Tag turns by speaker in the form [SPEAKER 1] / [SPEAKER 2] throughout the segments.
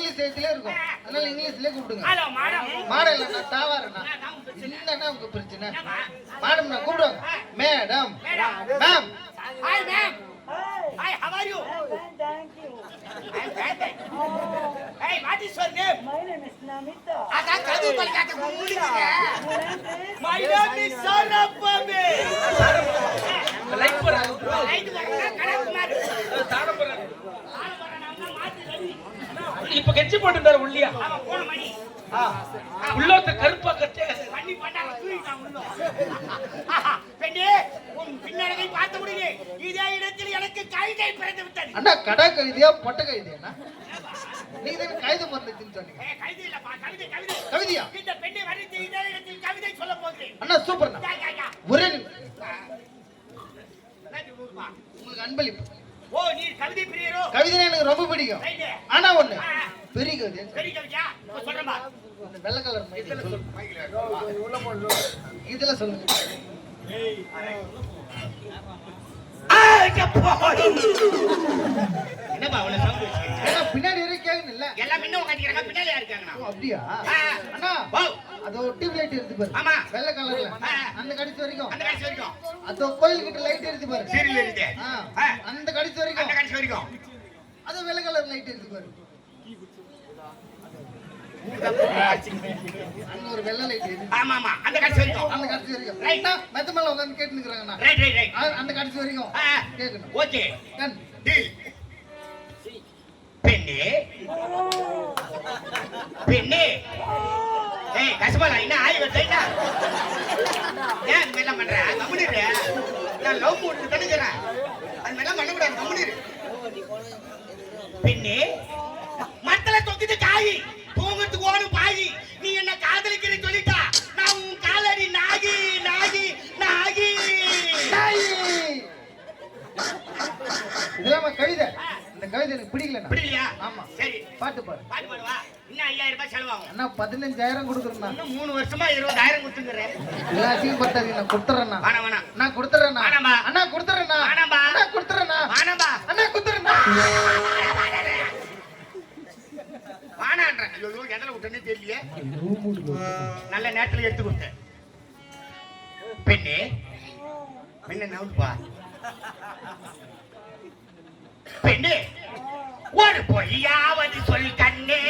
[SPEAKER 1] English
[SPEAKER 2] எழுத்துல இருக்கும் அதனால இங்கிலீஷ்லயே கூப்பிடுங்க
[SPEAKER 1] ஹலோ, மேடம்.
[SPEAKER 2] இல்லைண்ணா தாவாரண்ணா
[SPEAKER 1] அதான் உங்க பிரச்சனை.
[SPEAKER 2] மேடம் நான் கூப்பிடுவாங்க madam ma'am
[SPEAKER 1] Hi, ma'am. Hi, how are you? I'm fine, thank you. Hey, what is your name?
[SPEAKER 3] My name is Namita.
[SPEAKER 1] அதான் கதவு பல்காக்க முடியுங்க. My name is Sarapami.
[SPEAKER 4] Like போறாங்க
[SPEAKER 1] ஐந்து வருஷம் கணக்குமார்.
[SPEAKER 4] தானம் போறாங்க
[SPEAKER 1] ஆளு வரான், அவன் மாத்தி ரெடி.
[SPEAKER 4] இப்ப கெச்சி போட்டுட்டாரு உள்ளியா?
[SPEAKER 1] அவன் போன மணி.
[SPEAKER 4] உள்ளோத்த கருப்பா கட்டே
[SPEAKER 1] பண்ணி போட்டாங்க, தூக்கிட்டான் உள்ள. பெண்ணே, உன் பின்னழகை பார்த்த உடனே இதே இடத்தில் எனக்கு கவிதை பிறந்து விட்டது.
[SPEAKER 2] அண்ணா கடா கவிதையா பொட்டை கவிதையா நீங்க தானே காகித மரத்துன்னு சொன்னீங்க.
[SPEAKER 1] கவிதை இல்லப்பா, கவிதை, கவிதை.
[SPEAKER 2] கவிதையா?
[SPEAKER 1] இந்த பெண்ணை வர்ணித்து இதே இடத்தில் கவிதை சொல்ல போகிறேன்.
[SPEAKER 2] அண்ணா சூப்பர்ண்ணா.
[SPEAKER 1] யா, யா, யா.
[SPEAKER 2] ஒரே? உங்களுக்கு அன்பளிப்பு.
[SPEAKER 1] ஓ நீ கவிதை பிரியரோ?
[SPEAKER 2] கவிதை எனக்கு ரொம்ப பிடிக்கும். ஆனா ஒண்ணு பெரிய கவிதை
[SPEAKER 1] பெரிய கவிதையா?
[SPEAKER 2] இந்த வெள்ளை கலர் இதுல சொல்லுங்க
[SPEAKER 1] என்னப்பா சவுண்ட்
[SPEAKER 2] பின்னாடி வரைக்கும் இல்ல.
[SPEAKER 1] எல்லாம் உட்காந்துக்கிறாங்க
[SPEAKER 2] அப்படியா. அண்ணா டியூப் லைட் பாரு.
[SPEAKER 1] ஆமா.
[SPEAKER 2] வெள்ளை கலர்ல. அந்த கடைசி வரைக்கும்.
[SPEAKER 1] அந்த கடைசி வரைக்கும்.
[SPEAKER 2] அதோ கோயில் கிட்ட லைட் இருக்கு பாரு.
[SPEAKER 1] சீரியல் இருக்கு
[SPEAKER 2] ஆ.
[SPEAKER 1] ஆ.
[SPEAKER 2] அந்த கடைசி
[SPEAKER 1] அந்த
[SPEAKER 2] வரைக்கும்
[SPEAKER 1] வரைக்கும்.
[SPEAKER 2] அது வெள்ளை கலர் லைட் இருக்கு பாரு. ஒரு வெள்ளை லைட் இருக்கு
[SPEAKER 1] ஆமா ஆமா அந்த கடைசி வரைக்கும்.
[SPEAKER 2] அந்த கடைசி வரைக்கும். ரைட்டா மெத்த மேல உட்கார்ந்து
[SPEAKER 1] ரைட் ரைட் ரைட்
[SPEAKER 2] அந்த கடைசி வரைக்கும்.
[SPEAKER 1] ஆ.
[SPEAKER 2] கேட்கணும்.
[SPEAKER 1] ஓகே
[SPEAKER 2] கண்
[SPEAKER 1] டீல் பெண்ணே. பெண்ணே. ஏய் கசபாலா என்ன ஆய் வருதா ஏன் இந்த மாதிரிலாம் பண்ற? கம்முனிரு. நான் லவ் மூடு தடுக்கிறேன் அது மாதிரிலாம் பண்ணக்கூடாது. கம்முனிரு. பெண்ணே மத்தல தொக்குது காய் தூங்கத்துக்கு ஓடும் பாய். நீ என்ன காதலிக்கிற சொல்லிட்டா நான் உன் காலடி நாகி நாகி நாகி.
[SPEAKER 2] இதெல்லாம் கவிதை. இந்த கவிதை எனக்கு பிடிக்கலண்ணா.
[SPEAKER 1] பிடிக்கலையா?
[SPEAKER 2] ஆமா.
[SPEAKER 1] சரி.
[SPEAKER 2] பாட்டு பாரு
[SPEAKER 1] பாட்டு பாடுவா? இன்னும் ஐயாயிரம் ரூபாய் செலவாகும்.
[SPEAKER 2] அண்ணா பதினஞ்சாயிரம் கொடுக்குறேண்ணா
[SPEAKER 1] இன்னும் மூணு வருஷமா இருபதாயிரம் கொடுத்துக்கிறேன்
[SPEAKER 2] பத்தாது நான் கொடுத்துறேண்ணா.
[SPEAKER 1] வேணாம் வேணாம்.
[SPEAKER 2] நான் கொடுத்துறேண்ணா.
[SPEAKER 1] வேணாம்பா.
[SPEAKER 2] அண்ணா கொடுத்துறேண்ணா.
[SPEAKER 1] வேணாம்பா.
[SPEAKER 2] அண்ணா கொடுத்துறேண்ணா.
[SPEAKER 1] வானம்பா
[SPEAKER 2] அண்ணா கொடுத்துறேண்ணா.
[SPEAKER 1] வானான்றேன் ஐயோ எதில் விட்டேன்னு நல்ல நேரத்துல எடுத்து கொடுத்தேன். பெண்ணே பெண்ணே பெண்ணே ஒரு பொய்யாவது சொல் கண்ணே.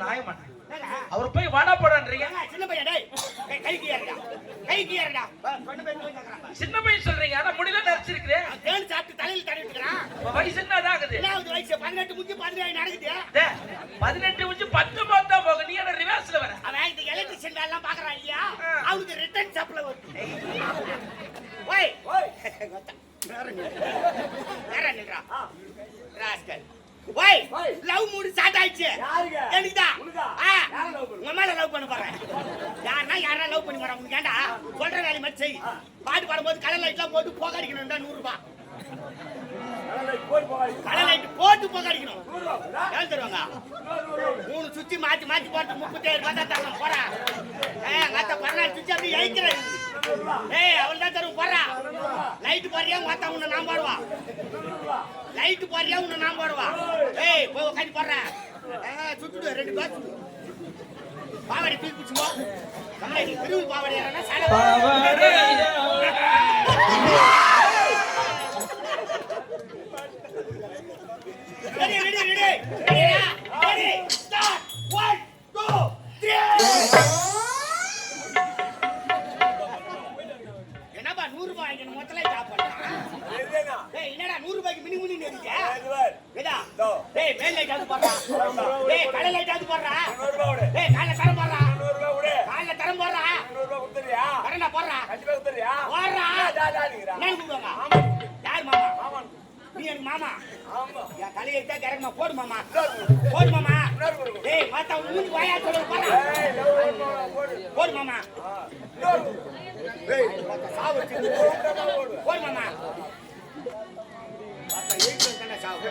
[SPEAKER 4] நியாயமா? அவர் போய் வாடா போடான்றீங்க சின்ன பையன் சொல்றீங்க ஆனா முடியல நரைச்சிருக்கிறேன் வயசு என்ன ஆகுது டே, பதினெட்டு வச்சு பத்து பார்த்தா போக நீ என்ன ரிவர்ஸ்ல வர?
[SPEAKER 1] அவன் இந்த எலக்ட்ரிஷியன் வேலை பாக்குறான் இல்லையா? அவனுக்கு ரிட்டர்ன் சப்ளை வருது. ஓய். நேரா ஓய், love mood start ஆயிடுச்சு.
[SPEAKER 3] love பண்ண?
[SPEAKER 1] உங்க மேல love பண்ண போறேன். யாருன்னா யாரா love பண்ணி போறா? உனக்கு ஏன்டா? சொல்ற வேலையை மட்டும் செய். பாட்டு பாடும்போது கலர் லைட் எல்லாம் போட்டு புகை அடிக்கணும்டா, நூறு ரூபாய். கலர் லைட் போட்டு புகை அடிக்கணும். எவ்வளவு தருவாங்க? மூணு சுத்தி மாத்தி மாத்தி போட்டு முப்பத்தேழு ரூபாய் தான் தரணும். போறா ஏய் மத்த பதினாலு சுத்தி அப்படி இழைக்கிறேன் ஏய் அவள் தான் தரும் போறா லைட் போறியா மத்த உன்னை நான் போடுவா லைட் போறியா உன்னை நான் போடுவா ஏய் போய் உட்காந்து போடுறா. சுத்துடு ரெண்டு பேர் பாவாடி தூக்கி பிடிச்சுமோ கமலை திருவி பாவாடி ஏறனா சாலை ready ready ready ready start one two three என்னப்பா நூறு ரூபாய் மொத்தல என்னடா? நூறு ரூபாய்க்கு மினி மினி டேய் மேல் லைட் அது போடுறா. டேய் கடை. லைட் அது போடுறா. டேய் காலைல தரம் போடுறா. காலைல தரம் போடுறா. கரண்டா போடுறா. போடுறா. என்னன்னு கூப்பிடுவாங்க யார் மாமா நீ எனக்கு மாமா. என் தலையை தான் கரெக்டா போடு மாமா. போடு மாமா. டேய் மாத்தா மூஞ்சி வாயா சொல்லு போடா. போடு மாமா. மாத்தா சாவு. போடு மாமா. மாத்தா எயிட் தானே சாவு.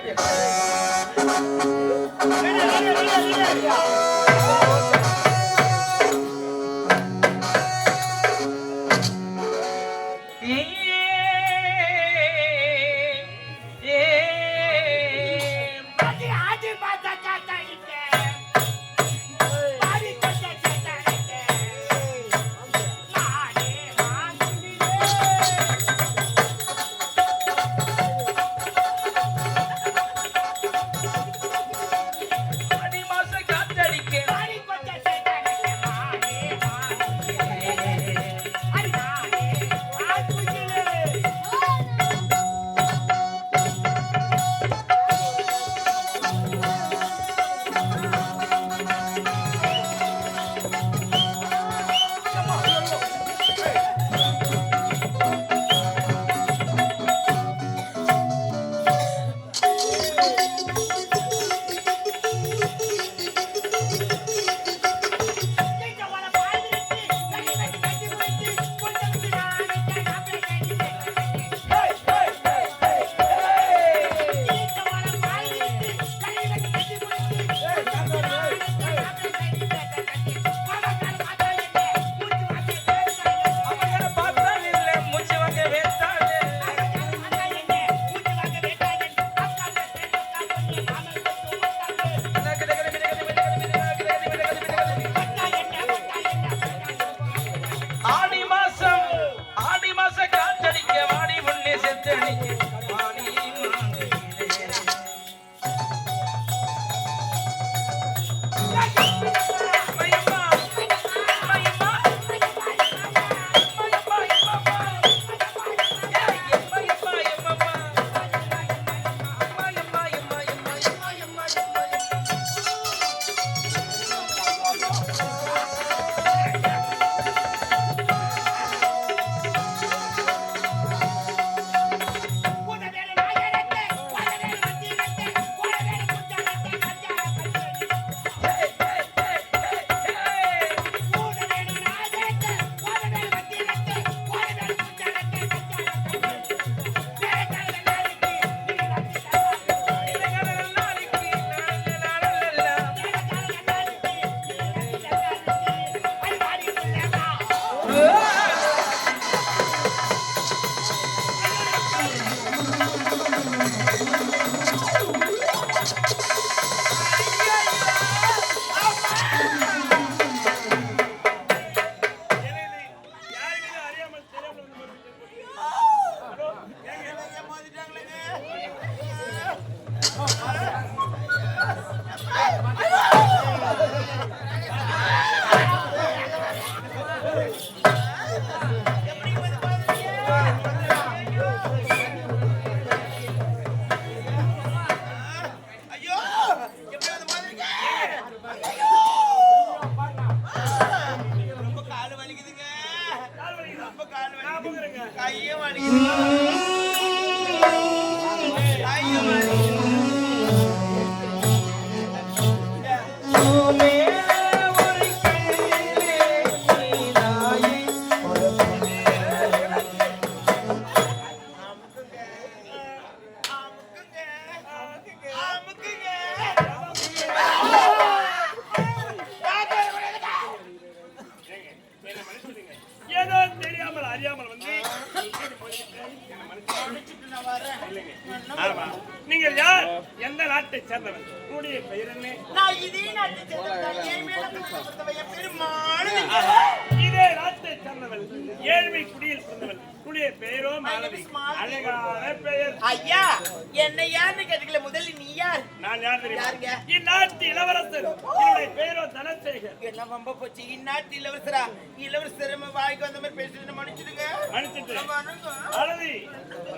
[SPEAKER 5] என்ன
[SPEAKER 3] வம்ப போச்சு? இந்நாட்டு இளவரசரா? இளவரசர் நம்ம வாய்க்கு வந்த மாதிரி பேசுறது மன்னிச்சிடுங்க.
[SPEAKER 5] மன்னிச்சிட்டு
[SPEAKER 3] வணக்கம்.
[SPEAKER 5] மாலதி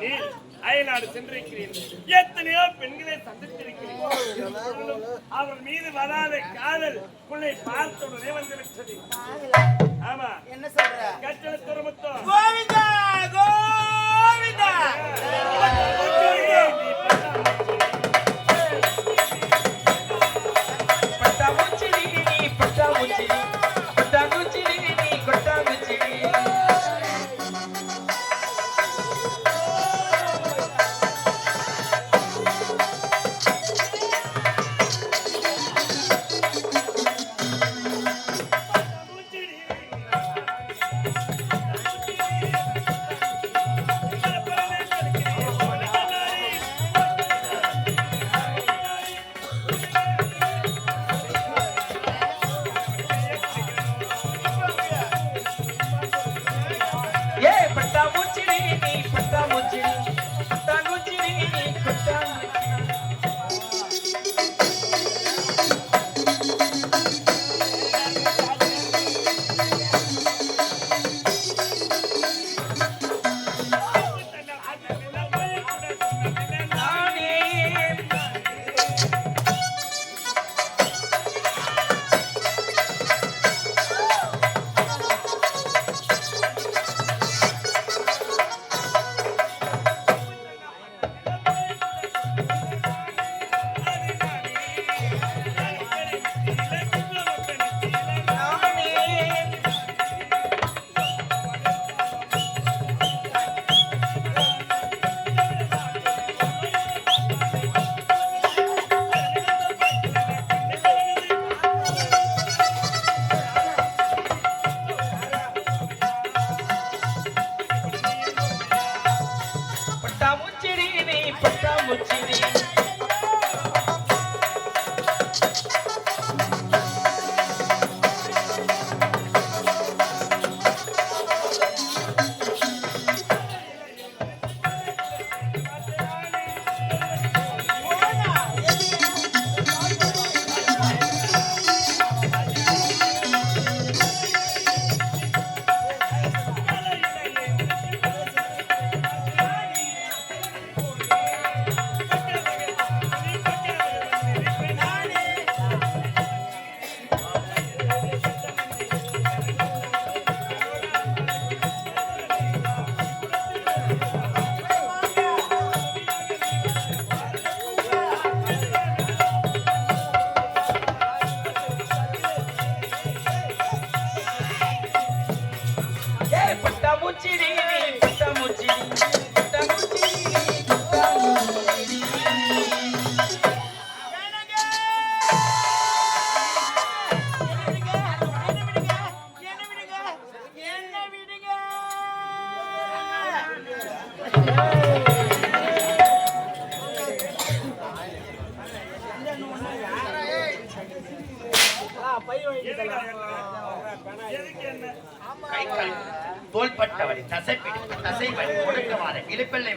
[SPEAKER 5] நீ அயல்நாடு சென்றிருக்கிறீர்கள் எத்தனையோ பெண்களை சந்தித்திருக்கிறீர்கள் அவர் மீது வராத காதல் உன்னை பார்த்த உடனே வந்துவிட்டது. ஆமா.
[SPEAKER 3] என்ன சொல்ற?
[SPEAKER 5] கட்டளை துறமுத்தம்
[SPEAKER 3] கோவிந்தா கோவிந்தா!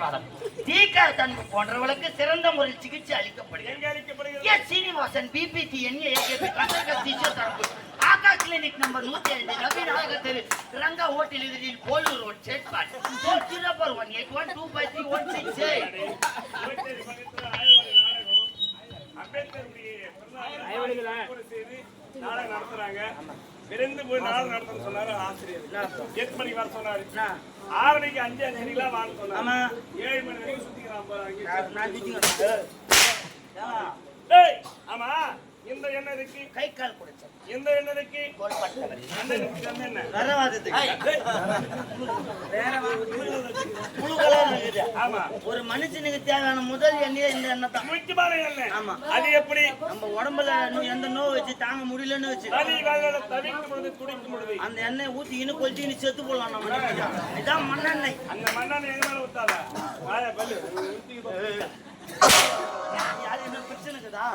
[SPEAKER 6] வாதம். தீக்கா தன்மை போன்றவர்களுக்கு சிறந்த முறையில் சிகிச்சை அளிக்கப்படுகிறது. எஸ் சீனிவாசன் பிபிடி ஆகா கிளினிக் நம்பர் நூத்தி ஐந்து ரவிநாயக தெரு ரங்கா ஹோட்டல் எதிரில் Polur road Chetpet four zero four one eight one two five three one six
[SPEAKER 5] அம்பேத்கருடைய நாடகம் நடத்துறாங்க. விரைந்து போய் நாடகம் நடத்தணும்னு சொன்னாரு ஆசிரியர். எட்டு மணிக்கு வர சொன்னாரு. ஆறு மணிக்கு அஞ்சு அஞ்சு மணிக்கெல்லாம் வாங்க சொன்னாரு. ஏழு மணி வரைக்கும் சுத்திக்கிறான் போறாங்க. ஆமா
[SPEAKER 3] இந்த எண்ணெய் இருக்கு
[SPEAKER 6] கை கால் குடைச்சல்
[SPEAKER 3] இந்த எண்ணெய் இருக்கு
[SPEAKER 6] தோள்பட்டவர்
[SPEAKER 3] அண்ணனுக்கு அந்த எண்ணெய்.
[SPEAKER 6] வரவாதத்துக்கு முழு கலர் இருக்குது.
[SPEAKER 3] ஆமா
[SPEAKER 6] ஒரு மனுஷனுக்கு தேவையான முதல் எண்ணெயே இந்த எண்ணெய் தான்.
[SPEAKER 3] முக்கியமான எண்ணெய்.
[SPEAKER 6] ஆமா.
[SPEAKER 3] அது எப்படி?
[SPEAKER 6] நம்ம உடம்புல எந்த நோய் வச்சு தாங்க முடியலன்னு வச்சு.
[SPEAKER 3] தவிக்கும் பொழுது துடிக்கும் பொழுது.
[SPEAKER 6] அந்த எண்ணெய் ஊத்திக்கின்னு கொளுத்திக்கின்னு செத்து போடலாம் நம்ம. இதான் மண்ணெண்ணெய்.
[SPEAKER 3] அந்த மண்ணான எங்க மேல ஊத்தாத?
[SPEAKER 6] யாரு என்ன பிரச்சனை இருக்குதா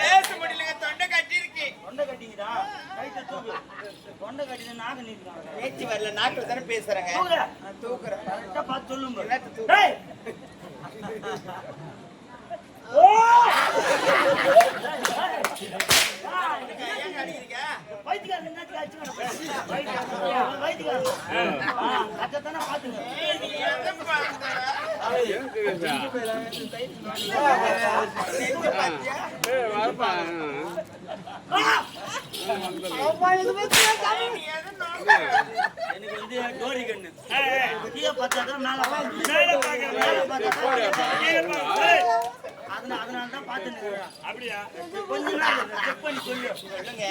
[SPEAKER 5] பேச முடியலங்க தொண்டை கட்டி இருக்கு
[SPEAKER 6] தொண்டை கைத்தை தூக்கு. தொண்டை கட்டிது நாக நிற்கிறாங்க
[SPEAKER 5] பேச்சு வரல நாக்கில் தானே பேசுறேங்க. தூக்குறேன்.
[SPEAKER 6] கரெக்டா பார்த்து பாரு.
[SPEAKER 5] என்னத்த தூக்கு?
[SPEAKER 6] எனக்கு வந்து டோரி கண்ணு பார்த்தாதான் மேல.
[SPEAKER 3] மேல
[SPEAKER 6] மேல பார்த்தாதான்
[SPEAKER 3] கீழே பாரு. ஏய்,
[SPEAKER 6] அதனால அதனால தான் பார்த்துட்டு இருக்கிறேன்.
[SPEAKER 3] அப்படியா?
[SPEAKER 6] கொஞ்ச நாள் செக் பண்ணி சொல்லு.
[SPEAKER 5] சொல்லுங்க.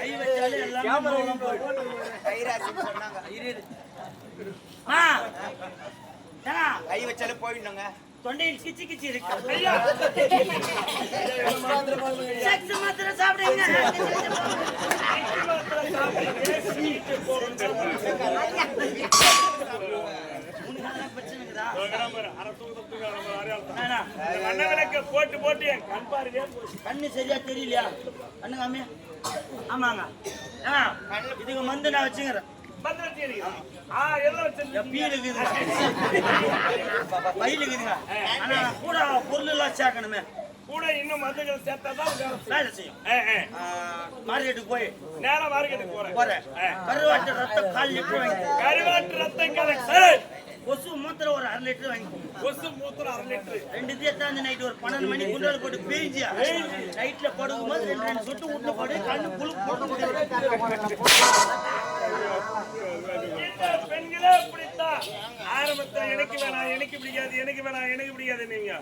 [SPEAKER 6] கை வச்சாலே எல்லாமே
[SPEAKER 5] சொன்னாங்க. கை வச்சாலே போயிடணுங்க.
[SPEAKER 6] தொண்டையில் கிச்சி கிச்சி இருக்கு. செக்ஸ் மாத்திரை சாப்பிடுங்க. உனக்கு
[SPEAKER 3] போட்டு போட்டு.
[SPEAKER 6] கண்ணு சரியா தெரியலையா? கண்ணு காமி ஆமாங்க. இதுக்கு மந்து நான் வச்சுக்கிறேன். கூட பொருள் எல்லாம் சேர்க்கணுமே.
[SPEAKER 3] கூட இன்னும் மருந்துகள். வேலை செய்யும். ஏய், ஏய்,
[SPEAKER 6] மார்க்கெட்டுக்கு போய்.
[SPEAKER 3] நேரா மார்க்கெட்டுக்கு போறேன்.
[SPEAKER 6] போறேன். கருவாட்டு ரத்தம் கால் லிட்டர்
[SPEAKER 3] கருவாட்டு ரத்தம் கலெக்ட்.
[SPEAKER 6] கொசு மூத்திரம் ஒரு அரை லிட்டர் வாங்கி
[SPEAKER 3] கொசு மூத்திரம் அரை லிட்டரு.
[SPEAKER 6] ரெண்டு தேத்தாந்து நைட் ஒரு பன்னெண்டு மணி குண்டோல் போட்டு பேஞ்சியா நைட்ல படுக்கும் போது ரெண்டு ரெண்டு சொட்டு விட்டு போடு கண்ணு புழு போட்டு
[SPEAKER 3] பெண்களே இப்படித்தான். ஆரம்பத்துல எனக்கு வேணாம் எனக்கு பிடிக்காது எனக்கு வேணாம் எனக்கு பிடிக்காது நீங்க.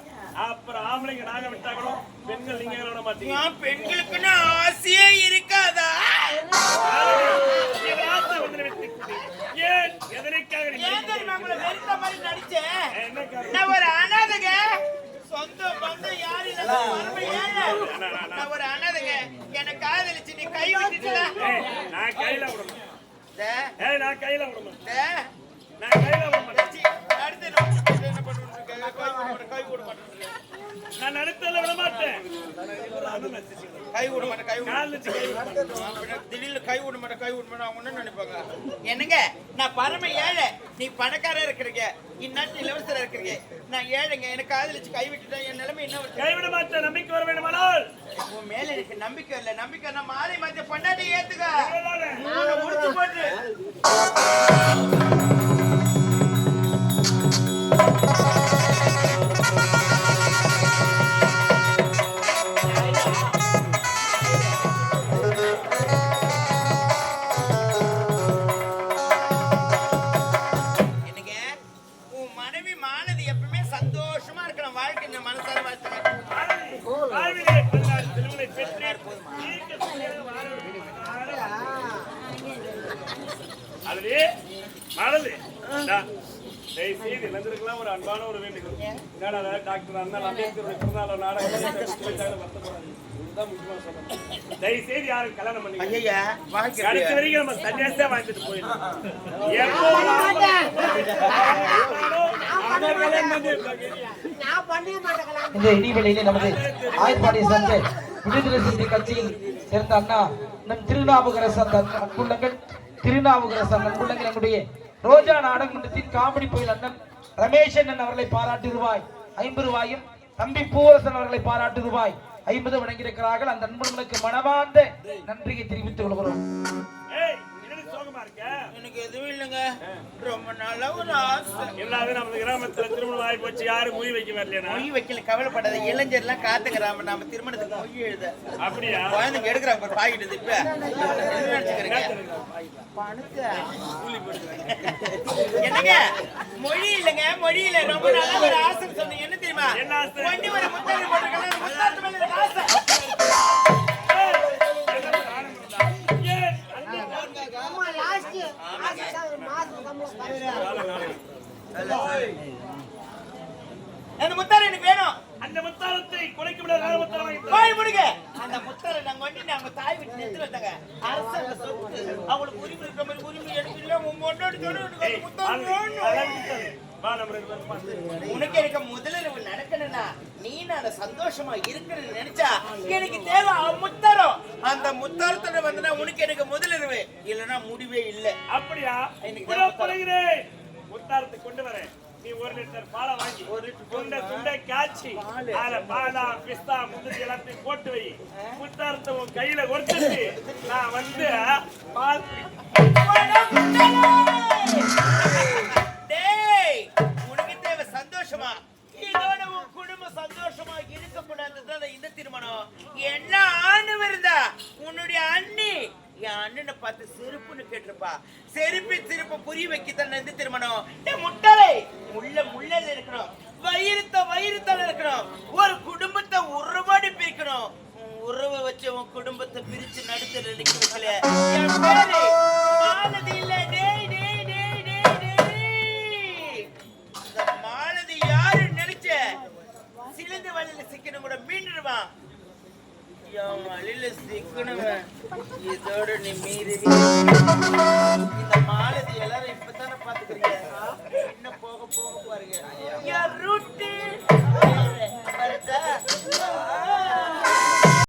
[SPEAKER 3] அப்புறம் ஆம்பளைங்க நாங்க விட்டாக்கணும் பெண்கள் நீங்க விட மாட்டீங்க.
[SPEAKER 5] பெண்களுக்குன்னு ஆசையே இருக்காதா?
[SPEAKER 3] ஆசை வந்து விட்டு ஏன் எதனைக்காக நீ
[SPEAKER 5] ஏன் தெரியுமா உங்களை வெறுத்த மாதிரி நடிச்சேன்? நான் ஒரு அனாதைங்க சொந்த பந்தம் ஏழை. நான் ஒரு அனாதைங்க என்னை காதலிச்சு நீ கை விட்டுட்டுல
[SPEAKER 3] ஏய், நான் கையில விடணும் நான் கையில விடணும் நான் கையில விட மாட்டேன்
[SPEAKER 5] சி, அடுத்து என்ன பண்ணுறது, கை விட மாட்டேன்.
[SPEAKER 3] நான் நடுத்தல விட மாட்டேன்.
[SPEAKER 5] கை விட மாட்டேன், கை. திடீர்னு கை விட மாட்டேன், கை விட மாட்டேன், அவங்க என்ன நினைப்பாங்க? என்னங்க நான் பரம ஏழை. நீ பணக்காரா இருக்கிறீங்க. இந்நாட்டு இலவசரா இருக்கிறீங்க. நான் ஏழைங்க எனக்கு காதலிச்சு கை விட்டுட்டேன் என் நிலைமை என்ன வருது?
[SPEAKER 3] கைவிட மாட்டேன் நம்பிக்கை வர வேண்டுமானால்.
[SPEAKER 5] உன் மேல எனக்கு நம்பிக்கை இல்ல நம்பிக்கை நான் மாறி மாத்தி பொண்டாட்டி ஏத்துக்க. முடிச்சு போட்டு.
[SPEAKER 3] நாடகம் வருத்தப்படாது இதுதான் முக்கியமா சொல்லணும் தயவு செய்து யாரும் கல்யாணம் பண்ணி
[SPEAKER 5] ஐயா வாழ்க்கை
[SPEAKER 3] கடைசி வரைக்கும் நம்ம சன்னியாசம் வாழ்ந்துட்டு போயிடலாம். எப்போ அந்த கல்யாணம் பண்ணி
[SPEAKER 7] இந்த இடிவெளியிலே நமது ஆய்ப்பாடி சந்தை விடுதலை சிந்தி கட்சியில் சேர்ந்த அண்ணா நம் திருநாவுக்கரசர் அந்த அன்புள்ளங்கள் திருநாவுக்கரசர் அன்புள்ளங்கள் நம்முடைய ரோஜா நாடகமன்றத்தின் காமெடி புயல் அண்ணன் ரமேஷ் அண்ணன் அவர்களை பாராட்டு ரூபாய் ஐம்பது ரூபாயும் தம்பி பூவரசன் அவர்களை பாராட்டு ரூபாய். ஐம்பது வழங்கியிருக்கிறார்கள் அந்த அன்புகளுக்கு மனமார்ந்த நன்றியை தெரிவித்துக் கொள்கிறோம்.
[SPEAKER 3] இருக்க?
[SPEAKER 5] எனக்கு எதுவும் இல்லைங்க. ரொம்ப நாளா ஒரு ஆசை.
[SPEAKER 3] நம்ம கிராமத்துல திருமணம் ஆகி போச்சு. யாரும் மொழி வைக்க வரலையா
[SPEAKER 5] மொழி வைக்கல கவலைப்படாத. இளைஞர்லாம் காத்துக்கிறாம நம்ம திருமணத்துக்கு மொழி எழுத.
[SPEAKER 3] அப்படியா?
[SPEAKER 5] குழந்தைங்க எடுக்கிறாங்க பாரு பாக்கிட்டு இப்ப. என்னங்க? மொழி இல்லைங்க மொழி இல்ல. ரொம்ப நல்லா ஒரு ஆசை சொன்னீங்க. என்ன தெரியுமா?
[SPEAKER 3] என்ன ஆசை?
[SPEAKER 5] ஒண்டி ஒரு முத்தாரி போட்டுருக்கேன் அந்த முத்தாரி எனக்கு வேணும்.
[SPEAKER 3] அந்த முத்தாரத்தை குறைக்க முடியாத.
[SPEAKER 5] போய் முடிங்க. அந்த முத்தாரை நாங்க வந்து அவங்க தாய் வீட்டு நெத்து வந்தாங்க. அரசாங்க சொத்து. அவங்களுக்கு உரிமை இருக்கிற மாதிரி உரிமை எடுத்துட்டு உங்க
[SPEAKER 3] ஏய்,
[SPEAKER 5] முத்தாரி. உனக்கு எனக்கு முதலிரவு நடக்கணும்னா நீ நான் சந்தோஷமா இருக்கணும்னு நினைச்சா எனக்கு தேவை முத்தரம். அந்த முத்தரத்தோட வந்தனா உனக்கு எனக்கு முதலிரவு. இல்லைன்னா முடிவே இல்லை.
[SPEAKER 3] அப்படியா?
[SPEAKER 5] எனக்கு.
[SPEAKER 3] முத்தாரத்தை கொண்டு வரேன். நீ ஒரு லிட்டர் பாலை வாங்கி
[SPEAKER 5] ஒரு
[SPEAKER 3] துண்டை துண்டை காய்ச்சி அதுல பாதாம் பிஸ்தா முந்திரி எல்லாத்தையும் போட்டு வை. முத்தாரத்தை உன் கையில ஒடுத்துட்டு நான் வந்து பால்
[SPEAKER 5] சந்தோஷமா? இதோட உன் குடும்பம் சந்தோஷமா இருக்கக்கூடாதுதான் இந்த திருமணம் என்ன ஆணு இருந்தா உன்னுடைய அண்ணி என் அண்ணனை பார்த்து செருப்புன்னு கேட்டிருப்பா. செருப்பி செருப்பு புரிய வைக்கத்தான் இந்த திருமணம் டேய் முட்டலை முள்ள முள்ளல் இருக்கணும். வயிறுத்த வயிறுத்தால இருக்கணும். ஒரு குடும்பத்தை உருவாடி பிரிக்கணும். உன் உறவை வச்சு உன் குடும்பத்தை பிரிச்சு நடுத்தர நிக்கிறதுல என் பேரு மாலதி இல்ல. சிக்கனும் கூட மீண்டுடுவான் வழியில சிக்கணுவன் இதோட நீ மீறி இந்த மாலதி எல்லாரும் இப்பதானே பாத்துக்கிறீங்க இன்னும் போக போக பாருங்க. ரூட்டு